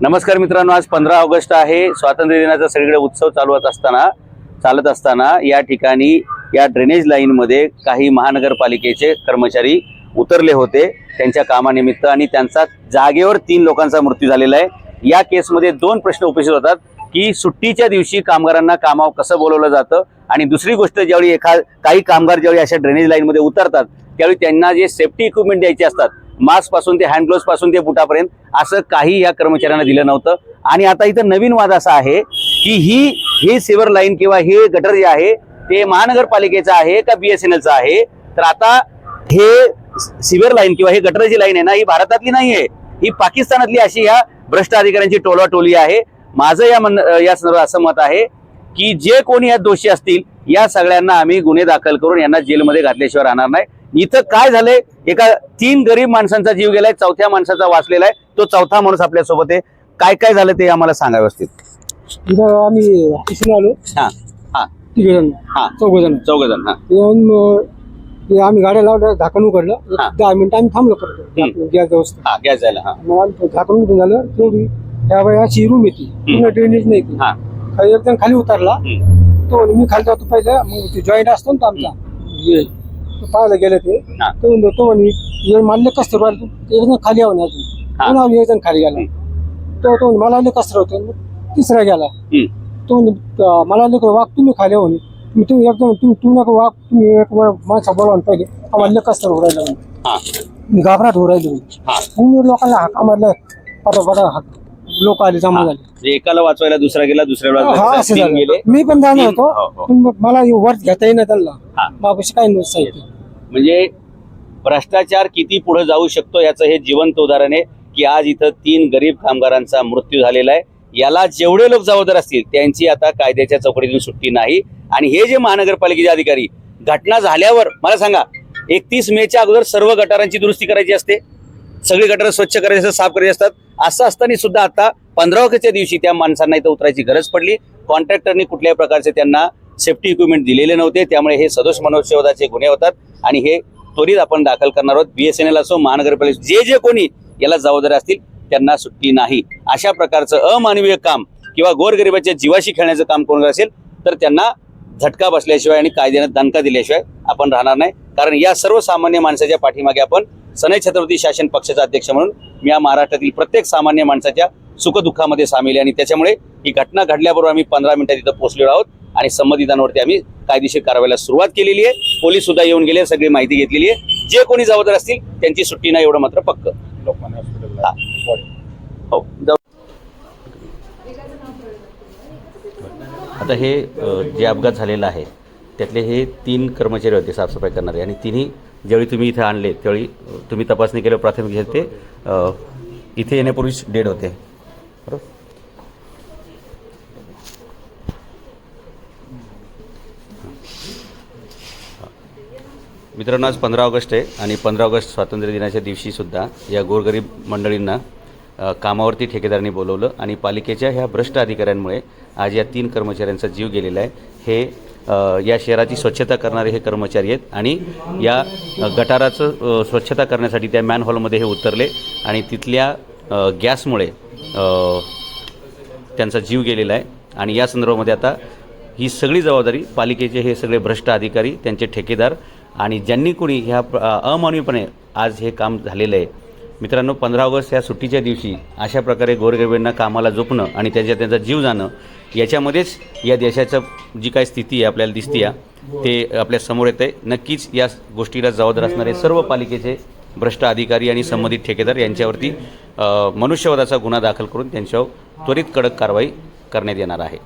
नमस्कार मित्रांनो आज पंधरा ऑगस्ट आहे. स्वातंत्र्य दिनाचा सगळीकडे उत्सव चालवत असताना चालत असताना या ठिकाणी या ड्रेनेज लाईनमध्ये काही महानगरपालिकेचे कर्मचारी उतरले होते. त्यांच्या कामानिमित्त आणि त्यांचा जागेवर तीन लोकांचा मृत्यू झालेला आहे. या केसमध्ये दोन प्रश्न उपस्थित होतात की सुट्टीच्या दिवशी कामगारांना कामावर कसं बोलवलं जातं? आणि दुसरी गोष्ट ज्यावेळी एखा काही कामगार ज्यावेळी अशा ड्रेनेज लाईनमध्ये उतरतात त्यावेळी त्यांना जे सेफ्टी इक्विपमेंट द्यायचे असतात मास्कपासून ते हँड ग्लोव्सपासून ते बुटापर्यंत असं काही या कर्मचाऱ्यांना दिलं नव्हतं. आणि आता इथं नवीन वाद असा आहे की ही हे सिव्हर लाईन किंवा हे गटर जे आहे ते महानगरपालिकेचं आहे का बी एस एन एलचं आहे? तर आता हे सिव्हर लाईन किंवा हे गटर जी लाईन आहे ना ही भारतातली नाही आहे ही पाकिस्तानातली अशी ह्या भ्रष्ट अधिकाऱ्यांची टोलाटोली आहे. माझं या मन या संदर्भात असं मत आहे की जे कोणी यात दोषी असतील या सगळ्यांना आम्ही गुन्हे दाखल करून यांना जेलमध्ये घातल्याशिवाय राहणार नाही. इथं काय झालंय? एका तीन गरीब माणसांचा जीव गेलाय चौथ्या माणसाचा वाचलेला आहे. तो चौथा माणूस आपल्यासोबत आहे. काय काय झालं ते आम्हाला सांगा व्यवस्थित. आम्ही ऑफिसला आलो. हा हा. तिघे जण हा चौघ जण चौघ जण हा आम्ही गाड्या लावल्या झाकण उघडलं एक. दहा मिनिटं आम्ही थांबलो करतो गॅस व्यवस्था हा गॅस झाला हा. मग आम्ही झाकण उघडून झालं. तेवढी त्या अशी रूम येते. पूर्ण ड्रेनेज नाही ती. हा. खाली एकदम खाली उतरला. तो मी खाली जातो पहिलं. मग ते जॉईंट असतो ना आमचा. पाहायला गेले ते हा. तो म्हणतो तो म्हणे ये मानले कसं राहिलं खाली आवन अजून हा. पुन्हा एकदम खाली गेला तो तो म्हणे, मला लय कसं होतं मग तिसरा गेला हम्म. तो म्हणे, "त- मला लेकर वाघ तुम्ही खाली म्हणे मी तुम्ही एकदम तुम्ही तू नका वाघ तुम्ही एक माणसा बोलवा ना पहिले आम्हाला लय कसं हो राहिलं म्हणे. हा मी घाबराट हो राहिलो. हा मी लोकांना हाक मारलं पटापटा हाक लोक आले जमा झाले. म्हणजे एकाला वाचवायला दुसरा गेला दुसऱ्याला हा वाचवायला असं तीन झालं. गेले. मी पण जाणार तीन- हो, होतो. हो. पण मग मला हे वर घेता येईना हा. त्यांना बाबाशी काय साहित्य. म्हणजे भ्रष्टाचार किती पुढे जाऊ शकतो याचं हे जिवंत उदाहरण आहे की आज इथं तीन गरीब कामगारांचा मृत्यू झालेला आहे. याला जेवढे लोक जबाबदार असतील त्यांची आता कायद्याच्या चौकटीतून सुट्टी नाही. आणि हे जे महानगरपालिकेचे अधिकारी घटना झाल्यावर मला सांगा एकतीस मेच्या अगोदर सर्व गटारांची दुरुस्ती करायची असते? सगळी गटर स्वच्छ करायचे असतात साफ करायचे असतात. असं असताना सुद्धा आता पंधरा ऑगस्टच्या दिवशी त्या माणसांना इथं उतरायची गरज पडली. कॉन्ट्रॅक्टरनी कुठल्याही प्रकारचे त्यांना सेफ्टी इक्विपमेंट दिलेले नव्हते. त्यामुळे हे सदोष मनुष्यवधाचे गुन्हे होतात. आणि हे त्वरित आपण दाखल करणार आहोत. बीएसएनएल असो महानगरपालिका जे जे कोणी याला जबाबदार असतील त्यांना सुट्टी नाही. अशा प्रकारचं अमानवीय काम किंवा गोरगरिबाच्या जीवाशी खेळण्याचं काम कोण असेल तर त्यांना झटका बसल्याशिवाय आणि कायद्यानं दणका दिल्याशिवाय आपण राहणार नाही. कारण या सर्वसामान्य माणसाच्या पाठीमागे आपण सनई छत्रपती शासन पक्षाचा अध्यक्ष म्हणून मी या महाराष्ट्रातील प्रत्येक सामान्य माणसाच्या सुखदुःखामध्ये सामील आहे. आणि त्याच्यामुळे ही घटना घडल्याबरोबर आम्ही पंधरा मिनिटात इथं पोहोचलेलो आहोत. आणि संबंधितांवरती आम्ही कायदेशीर कारवाईला सुरुवात केलेली आहे. पोलीस सुद्धा येऊन गेले सगळी माहिती घेतलेली आहे. जे कोणी जबाबदार असतील त्यांची सुट्टी नाही एवढं मात्र पक्क. हा. हो आता हे जे अपघात झालेला आहे त्यातले हे तीन कर्मचारी होते साफसफाई करणारे. आणि तिन्ही ज्यावेळी तुम्ही इथे आणले त्यावेळी तुम्ही तपासणी केल्यावर प्राथमिक घेत ते इथे येण्यापूर्वीच डेड होते. बरोबर? मित्रांनो आज पंधरा ऑगस्ट आहे आणि पंधरा ऑगस्ट स्वातंत्र्य दिनाच्या दिवशीसुद्धा या गोरगरीब मंडळींना कामावरती ठेकेदारांनी बोलवलं आणि पालिकेच्या ह्या भ्रष्ट अधिकाऱ्यांमुळे आज या तीन कर्मचाऱ्यांचा जीव गेलेला आहे. हे या शहराची स्वच्छता करणारे हे कर्मचारी आहेत आणि या गटाराचं स्वच्छता करण्यासाठी त्या मॅन हॉलमध्ये हे उतरले आणि तिथल्या गॅसमुळे त्यांचा जीव गेलेला आहे. आणि या संदर्भामध्ये आता ही सगळी जबाबदारी पालिकेचे हे सगळे भ्रष्ट अधिकारी त्यांचे ठेकेदार आणि ज्यांनी कोणी ह्या प्र- अमानवीपणे आज हे काम झालेलं आहे मित्रांनो पंधरा ऑगस्ट ह्या सुट्टीच्या दिवशी अशा प्रकारे गोरगरिबांना कामाला झोपणं आणि त्याच्या त्यांचा जीव जाणं याच्यामध्येच या देशाचं जी काही स्थिती आहे आपल्याला दिसते आहे ते आपल्यासमोर येतं आहे नक्कीच या गोष्टीला जबाबदार असणारे सर्व पालिकेचे भ्रष्ट अधिकारी आणि संबंधित ठेकेदार यांच्यावरती मनुष्यवधाचा गुन्हा दाखल करून त्यांच्यावर त्वरित कडक कारवाई करण्यात येणार आहे.